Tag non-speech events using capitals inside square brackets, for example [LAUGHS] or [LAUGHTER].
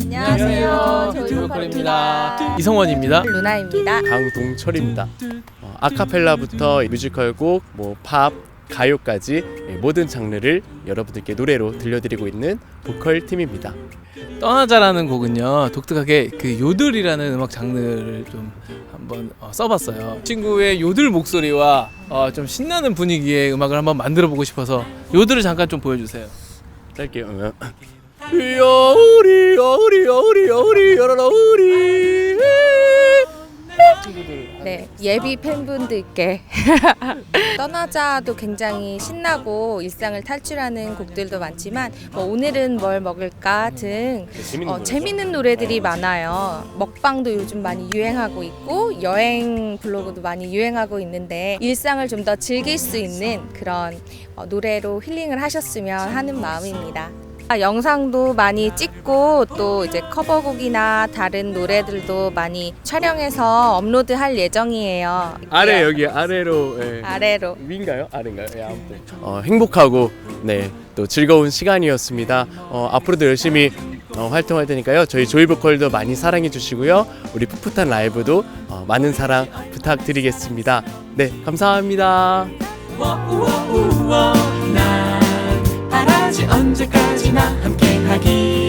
안녕하세요. 저희 조이보컬입니다. 이성원입니다. 루나입니다. 강동철입니다. 어, 아카펠라부터 뮤지컬곡, 뭐 팝, 가요까지 예, 모든 장르를 여러분들께 노래로 들려드리고 있는 보컬 팀입니다. 떠나자라는 곡은요 독특하게 그 요들이라는 음악 장르를 좀 한번 어, 써봤어요. 친구의 요들 목소리와 어, 좀 신나는 분위기의 음악을 한번 만들어 보고 싶어서 요들을 잠깐 좀 보여주세요. 짧게 어, 여우리 여 네, 예비 팬분들께 [LAUGHS] 떠나자도 굉장히 신나고 일상을 탈출하는 곡들도 많지만 뭐 오늘은 뭘 먹을까 등 재밌는 어, 재밌는 노래들이 많아요. 먹방도 요즘 많이 유행하고 있고 여행 블로그도 많이 유행하고 있는데 일상을 좀 더 즐길 수 있는 그런 어, 노래로 힐링을 하셨으면 하는 마음입니다. 아, 영상도 많이 찍고 또 이제 커버곡이나 다른 노래들도 많이 촬영해서 업로드할 예정이에요. 아래 여기 아래로 예. 아래로 위인가요? 아래인가요? 예, 아무튼 어, 행복하고 네 또 즐거운 시간이었습니다. 어, 앞으로도 열심히 어, 활동할 테니까요. 저희 조이보컬도 많이 사랑해 주시고요. 우리 풋풋한 라이브도 어, 많은 사랑 부탁드리겠습니다. 네, 감사합니다. 난 바라지 언제까지 나 함께하기